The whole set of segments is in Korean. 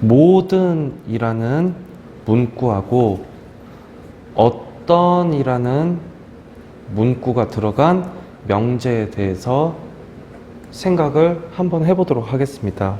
모든이라는 문구하고 어떤이라는 문구가 들어간 명제에 대해서 생각을 한번 해보도록 하겠습니다.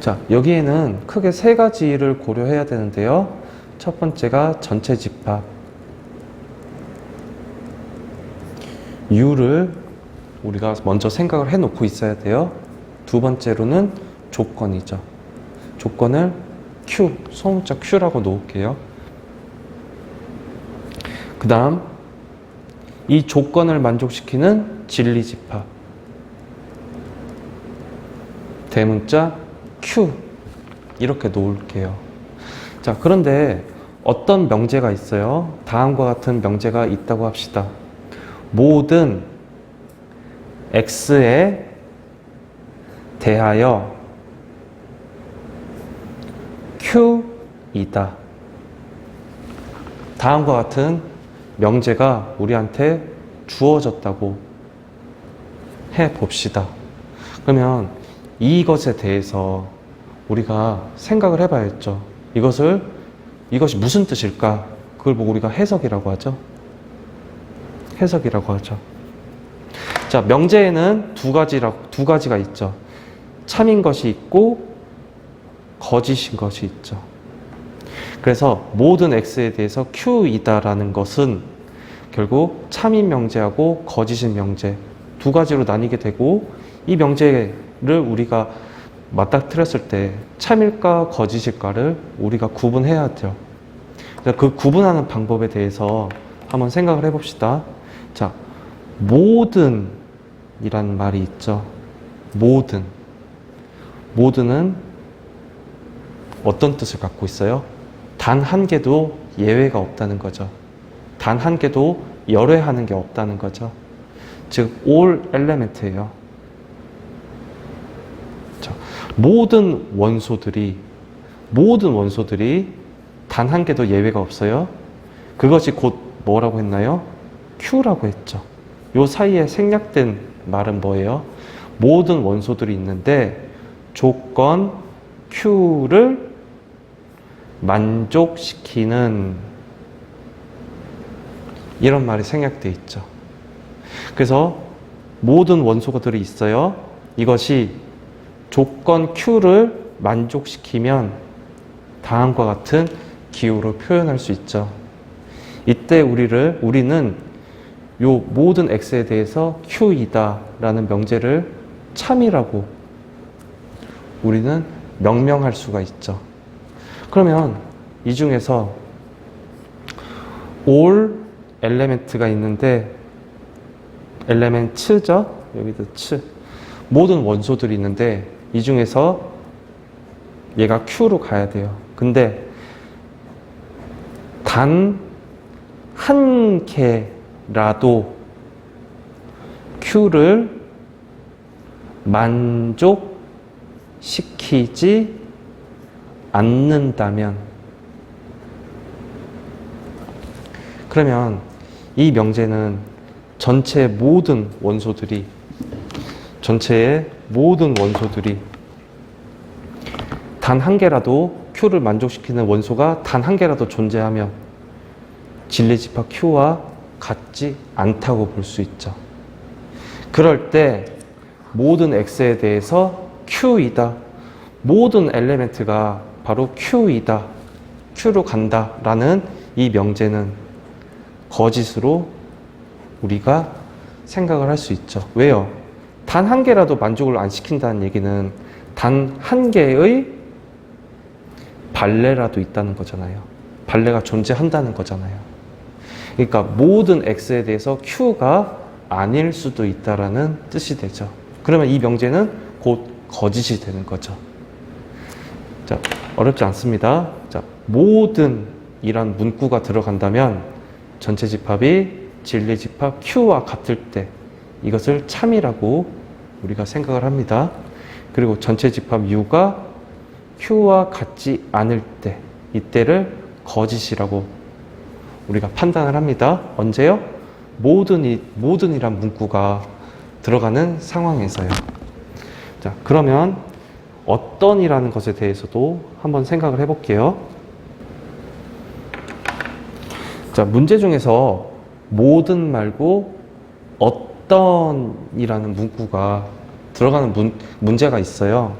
자, 여기에는 크게 세 가지를 고려해야 되는데요. 첫 번째가 전체 집합. U를 우리가 먼저 생각을 해놓고 있어야 돼요. 두 번째로는 조건이죠. 조건을 Q, 소문자 Q라고 놓을게요. 그 다음, 이 조건을 만족시키는 진리 집합. 대문자 Q. 이렇게 놓을게요. 자, 그런데 어떤 명제가 있어요? 다음과 같은 명제가 있다고 합시다. 모든 x에 대하여 q이다. 다음과 같은 명제가 우리한테 주어졌다고 해 봅시다. 그러면 이것에 대해서 우리가 생각을 해봐야죠. 이것을 이것이 무슨 뜻일까? 그걸 보고 우리가 해석이라고 하죠. 해석이라고 하죠. 자, 명제에는 두 가지라 두 가지가 있죠. 참인 것이 있고 거짓인 것이 있죠. 그래서 모든 x에 대해서 q이다라는 것은 결국 참인 명제하고 거짓인 명제 두 가지로 나뉘게 되고 이 명제를 우리가 맞닥뜨렸을 때 참일까 거짓일까를 우리가 구분해야. 그래서 그 구분하는 방법에 대해서 한번 생각을 해봅시다. 자, 모든 이란 말이 있죠. 모든. 모든은 어떤 뜻을 갖고 있어요? 단 한 개도 예외가 없다는 거죠. 단 한 개도 열외하는 게 없다는 거죠. 즉, all element예요. 자, 모든 원소들이 모든 원소들이 단 한 개도 예외가 없어요. 그것이 곧 뭐라고 했나요? Q라고 했죠. 요 사이에 생략된 말은 뭐예요? 모든 원소들이 있는데 조건 Q를 만족시키는 이런 말이 생략돼 있죠. 그래서 모든 원소들이 있어요. 이것이 조건 Q를 만족시키면 다음과 같은 기호로 표현할 수 있죠. 이때 우리를 우리는 요 모든 x에 대해서 q이다라는 명제를 참이라고 우리는 명명할 수가 있죠. 그러면 이 중에서 all 엘레멘트가 있는데 엘레멘츠죠. 여기도 츠. 모든 원소들이 있는데 이 중에서 얘가 q로 가야 돼요. 근데 단 한 개라도 Q를 만족시키지 않는다면 그러면 이 명제는 전체 모든 원소들이 전체의 모든 원소들이 단 한 개라도 Q를 만족시키는 원소가 단 한 개라도 존재하면 진리집합 Q와 같지 않다고 볼 수 있죠. 그럴 때 모든 X에 대해서 Q이다. 모든 엘레멘트가 바로 Q이다. Q로 간다 라는 이 명제는 거짓으로 우리가 생각을 할 수 있죠. 왜요? 단 한 개라도 만족을 안 시킨다는 얘기는 단 한 개의 발레라도 있다는 거잖아요. 발레가 존재한다는 거잖아요. 그러니까 모든 x에 대해서 q가 아닐 수도 있다라는 뜻이 되죠. 그러면 이 명제는 곧 거짓이 되는 거죠. 자, 어렵지 않습니다. 자, 모든 이란 문구가 들어간다면 전체 집합이 진리 집합 q와 같을 때 이것을 참이라고 우리가 생각을 합니다. 그리고 전체 집합 u가 q와 같지 않을 때 이때를 거짓이라고 우리가 판단을 합니다. 언제요? 모든 이 모든이란 문구가 들어가는 상황에서요. 자, 그러면 어떤이라는 것에 대해서도 한번 생각을 해볼게요. 자, 문제 중에서 모든 말고 어떤이라는 문구가 들어가는 문, 문제가 있어요.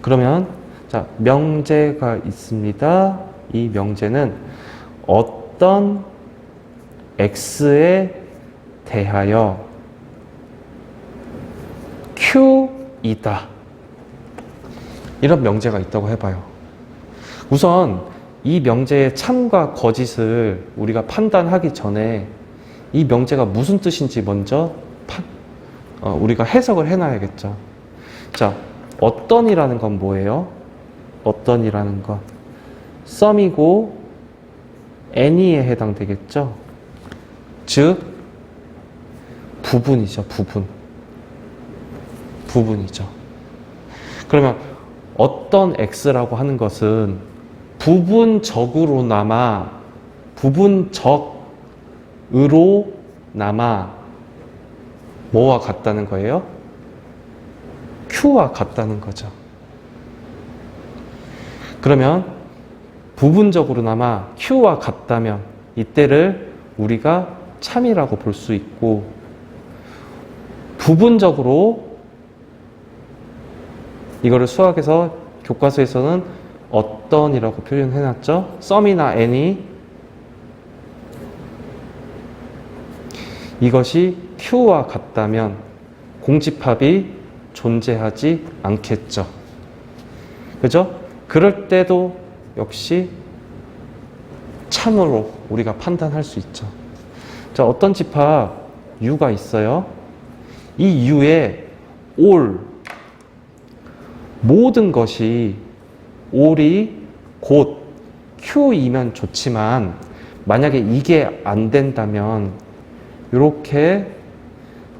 그러면 자, 명제가 있습니다. 이 명제는 어떤 x에 대하여 q이다. 이런 명제가 있다고 해봐요. 우선 이 명제의 참과 거짓을 우리가 판단하기 전에 이 명제가 무슨 뜻인지 먼저 판- 어, 우리가 해석을 해놔야겠죠. 자, 어떤이라는 건 뭐예요? 어떤이라는 건 썸이고 any에 해당되겠죠. 즉 부분이죠. 부분. 부분이죠. 그러면 어떤 x라고 하는 것은 부분적으로나마 부분적으로나마 뭐와 같다는 거예요? q와 같다는 거죠. 그러면 부분적으로나마 q와 같다면 이때를 우리가 참이라고 볼 수 있고 부분적으로 이거를 수학에서 교과서에서는 어떤이라고 표현해놨죠. 썸이나 n이 이것이 q와 같다면 공집합이 존재하지 않겠죠. 그죠? 그럴 때도 역시 참으로 우리가 판단할 수 있죠. 자, 어떤 집합 u가 있어요. 이 u에 all 모든 것이 all이 곧 q이면 좋지만 만약에 이게 안 된다면 이렇게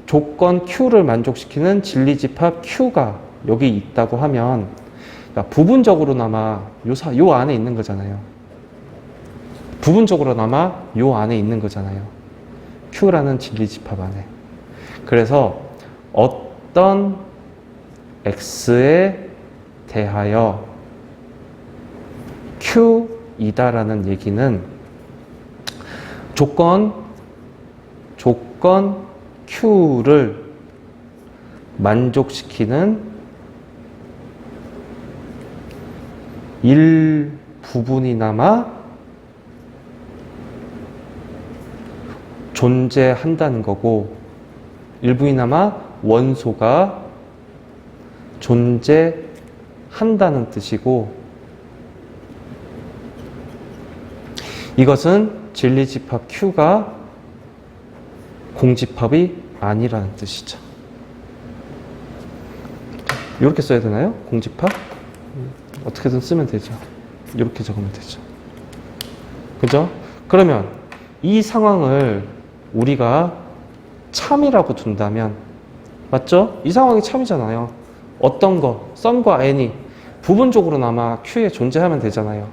조건 q를 만족시키는 진리집합 q가 여기 있다고 하면 그러니까 부분적으로나마 요, 사, 요 안에 있는 거잖아요. 부분적으로나마 요 안에 있는 거잖아요. q라는 진리집합 안에. 그래서 어떤 x에 대하여 q이다라는 얘기는 조건 조건 q를 만족시키는 일부분이나마 존재한다는 거고 일부이나마 원소가 존재 한다는 뜻이고 이것은 진리집합 Q가 공집합이 아니라는 뜻이죠. 이렇게 써야 되나요? 공집합? 어떻게든 쓰면 되죠. 이렇게 적으면 되죠. 그죠? 그러면 이 상황을 우리가 참이라고 둔다면 맞죠? 이 상황이 참이잖아요. 어떤 거, 썸과 n이 부분적으로나마 Q에 존재하면 되잖아요.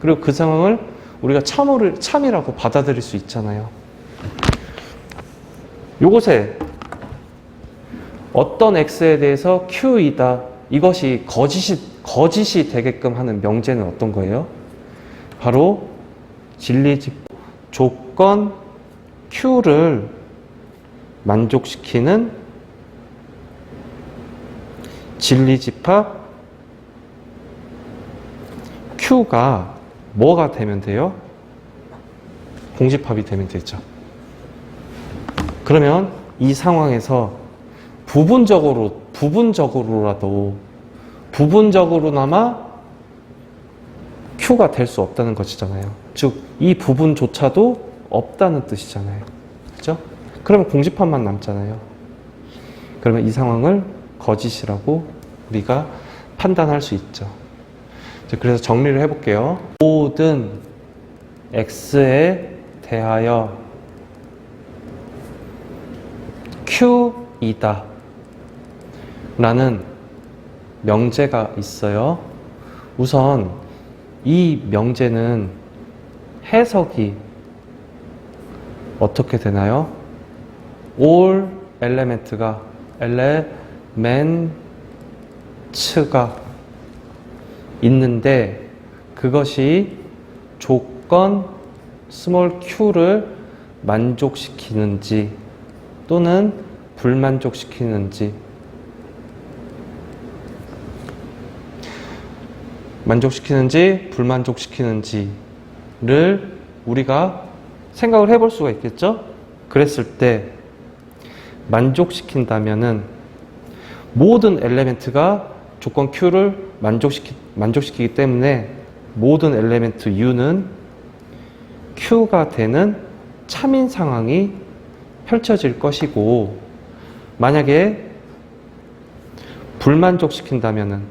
그리고 그 상황을 우리가 참을, 참이라고 받아들일 수 있잖아요. 요것에 어떤 x에 대해서 q이다. 이것이 거짓이, 거짓이 되게끔 하는 명제는 어떤 거예요? 바로 진리집 조건 q를 만족시키는 진리집합 q가 뭐가 되면 돼요? 공집합이 되면 되죠. 그러면 이 상황에서 부분적으로, 부분적으로라도, 부분적으로나마 Q가 될 수 없다는 것이잖아요. 즉, 이 부분조차도 없다는 뜻이잖아요. 그죠? 그러면 공집합만 남잖아요. 그러면 이 상황을 거짓이라고 우리가 판단할 수 있죠. 자, 그래서 정리를 해볼게요. 모든 X에 대하여 Q이다. 라는 명제가 있어요. 우선 이 명제는 해석이 어떻게 되나요? all element가 elements가 있는데 그것이 조건 스몰 q를 만족시키는지 또는 불만족시키는지 만족시키는지 불만족시키는지를 우리가 생각을 해볼 수가 있겠죠? 그랬을 때 만족시킨다면은 모든 엘레멘트가 조건 Q를 만족시키, 만족시키기 때문에 모든 엘레멘트 U는 Q가 되는 참인 상황이 펼쳐질 것이고 만약에 불만족시킨다면은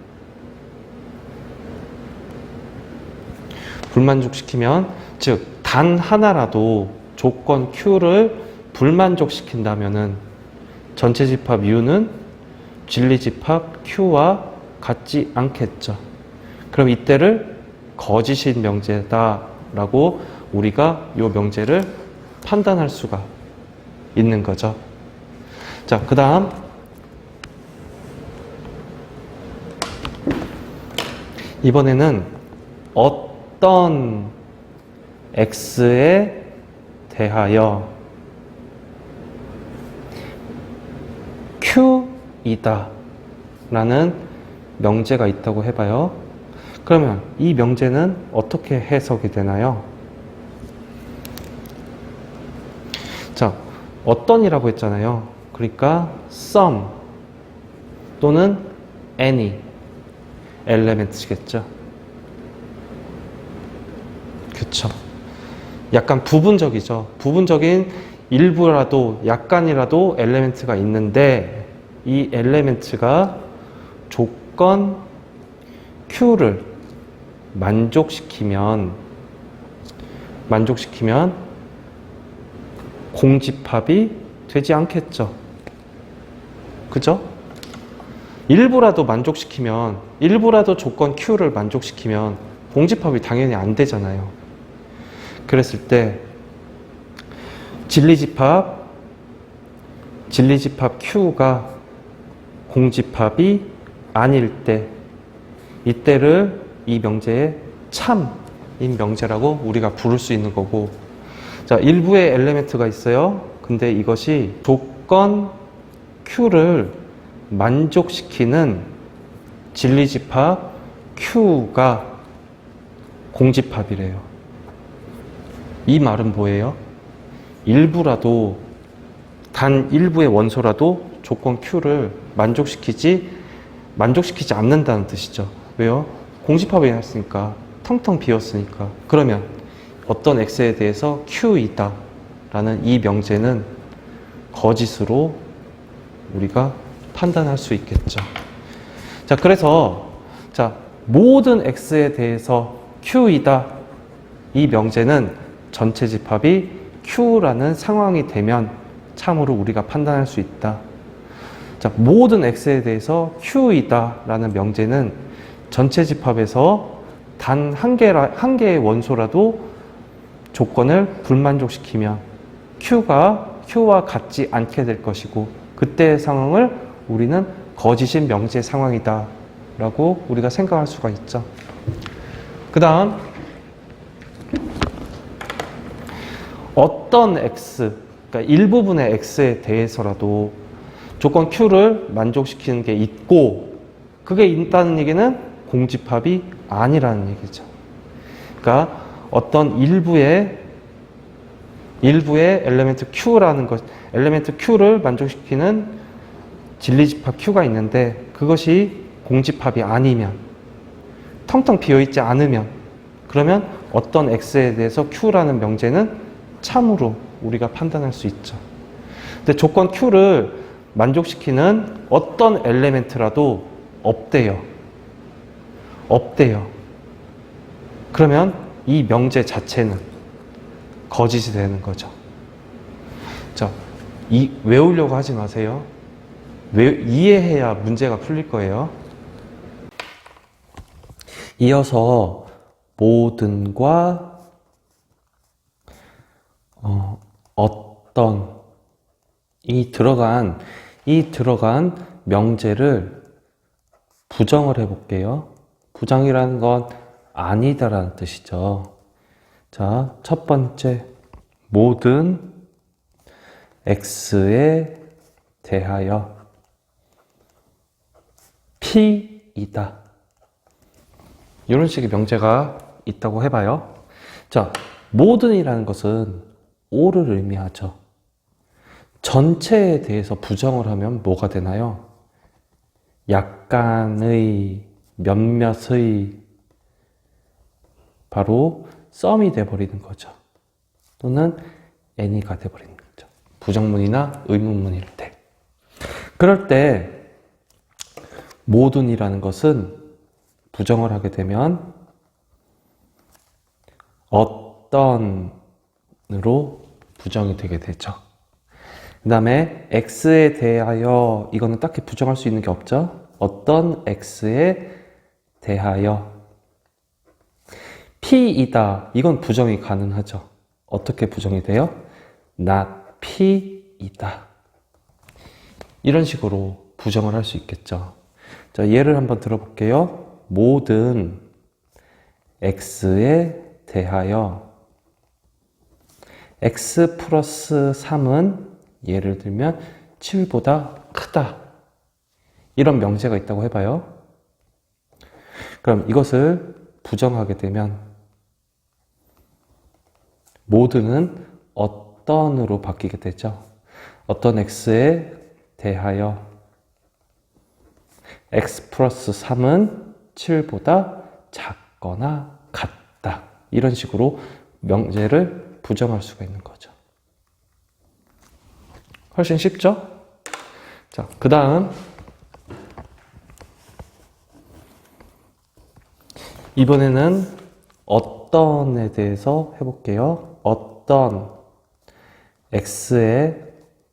불만족시키면 즉 단 하나라도 조건 Q를 불만족시킨다면은 전체 집합 U는 진리 집합 Q와 같지 않겠죠. 그럼 이때를 거짓인 명제다라고 우리가 이 명제를 판단할 수가 있는 거죠. 자, 그 다음 이번에는 어떤 x에 대하여 q 이다 라는 명제가 있다고 해봐요. 그러면 이 명제는 어떻게 해석이 되나요? 자, 어떤이라고 했잖아요. 그러니까 some 또는 any 엘레멘트겠죠. 그쵸. 약간 부분적이죠. 부분적인 일부라도 약간이라도 엘레멘트가 있는데 이 엘레멘트가 조건 Q를 만족시키면 만족시키면 공집합이 되지 않겠죠. 그죠? 일부라도 만족시키면 일부라도 조건 Q를 만족시키면 공집합이 당연히 안 되잖아요. 그랬을 때 진리집합 진리집합 Q가 공집합이 아닐 때 이때를 이 명제의 참인 명제라고 우리가 부를 수 있는 거고. 자 일부의 엘레멘트가 있어요. 근데 이것이 조건 Q를 만족시키는 진리집합 Q가 공집합이래요. 이 말은 뭐예요? 일부라도 단 일부의 원소라도 조건 Q를 만족시키지 만족시키지 않는다는 뜻이죠. 왜요? 공집합이 했으니까 텅텅 비었으니까 그러면 어떤 x에 대해서 q이다 라는 이 명제는 거짓으로 우리가 판단할 수 있겠죠. 자, 그래서 자, 모든 x에 대해서 q이다 이 명제는 전체 집합이 q라는 상황이 되면 참으로 우리가 판단할 수 있다. 자, 모든 x에 대해서 q이다라는 명제는 전체 집합에서 단 한 개라 한 개의 원소라도 조건을 불만족시키면 q가 q와 같지 않게 될 것이고 그때의 상황을 우리는 거짓인 명제 상황이다라고 우리가 생각할 수가 있죠. 그다음 어떤 x, 그러니까 일부분의 x에 대해서라도 조건 Q를 만족시키는 게 있고 그게 있다는 얘기는 공집합이 아니라는 얘기죠. 그러니까 어떤 일부의 일부의 엘레멘트 Q라는 것, 엘레멘트 Q를 만족시키는 진리집합 Q가 있는데 그것이 공집합이 아니면 텅텅 비어 있지 않으면 그러면 어떤 X에 대해서 Q라는 명제는 참으로 우리가 판단할 수 있죠. 근데 조건 Q를 만족시키는 어떤 엘레멘트라도 없대요. 없대요. 그러면 이 명제 자체는 거짓이 되는 거죠. 자, 이, 외우려고 하지 마세요. 외, 이해해야 문제가 풀릴 거예요. 이어서 모든과 어, 어떤 이 들어간 이 들어간 명제를 부정을 해볼게요. 부정이라는 건 아니다라는 뜻이죠. 자, 첫 번째, 모든 x에 대하여 p이다. 이런 식의 명제가 있다고 해봐요. 자, 모든이라는 것은 오를 의미하죠. 전체에 대해서 부정을 하면 뭐가 되나요? 약간의, 몇몇의, 바로 썸이 돼버리는 거죠. 또는 any가 돼버리는 거죠. 부정문이나 의문문일 때. 그럴 때, 모든이라는 것은 부정을 하게 되면 어떤으로 부정이 되게 되죠. 그 다음에 x에 대하여 이거는 딱히 부정할 수 있는 게 없죠. 어떤 x에 대하여 p이다. 이건 부정이 가능하죠. 어떻게 부정이 돼요? not p이다. 이런 식으로 부정을 할 수 있겠죠. 자, 예를 한번 들어볼게요. 모든 x에 대하여 x 플러스 3은 예를 들면 7보다 크다. 이런 명제가 있다고 해봐요. 그럼 이것을 부정하게 되면 모든은 어떤으로 바뀌게 되죠? 어떤 x에 대하여 x 플러스 3은 7보다 작거나 같다. 이런 식으로 명제를 부정할 수가 있는 거죠. 훨씬 쉽죠? 자, 그 다음. 이번에는 어떤에 대해서 해볼게요. 어떤 x에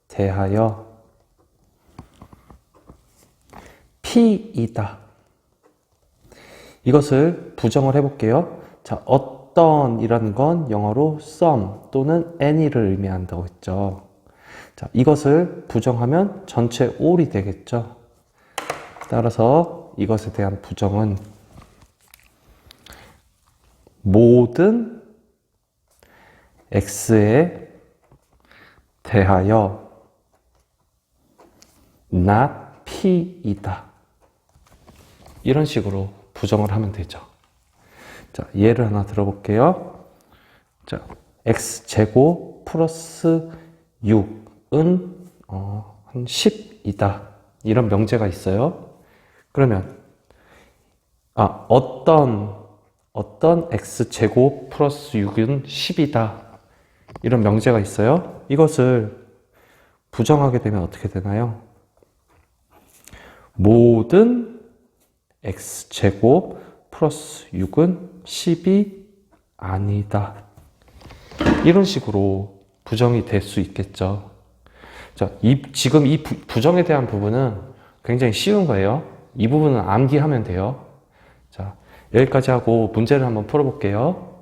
대하여 p이다. 이것을 부정을 해볼게요. 자, 어떤이라는 건 영어로 some 또는 any를 의미한다고 했죠. 자, 이것을 부정하면 전체 all이 되겠죠. 따라서 이것에 대한 부정은 모든 x에 대하여 not p이다. 이런 식으로 부정을 하면 되죠. 자, 예를 하나 들어볼게요. 자, x 제곱 플러스 6 은 어, 한 10이다. 이런 명제가 있어요. 그러면 아, 어떤 어떤 x 제곱 플러스 6은 10이다. 이런 명제가 있어요. 이것을 부정하게 되면 어떻게 되나요? 모든 x 제곱 플러스 6은 10이 아니다. 이런 식으로 부정이 될 수 있겠죠. 자, 이, 지금 이 부, 부정에 대한 부분은 굉장히 쉬운 거예요. 이 부분은 암기하면 돼요. 자, 여기까지 하고 문제를 한번 풀어볼게요.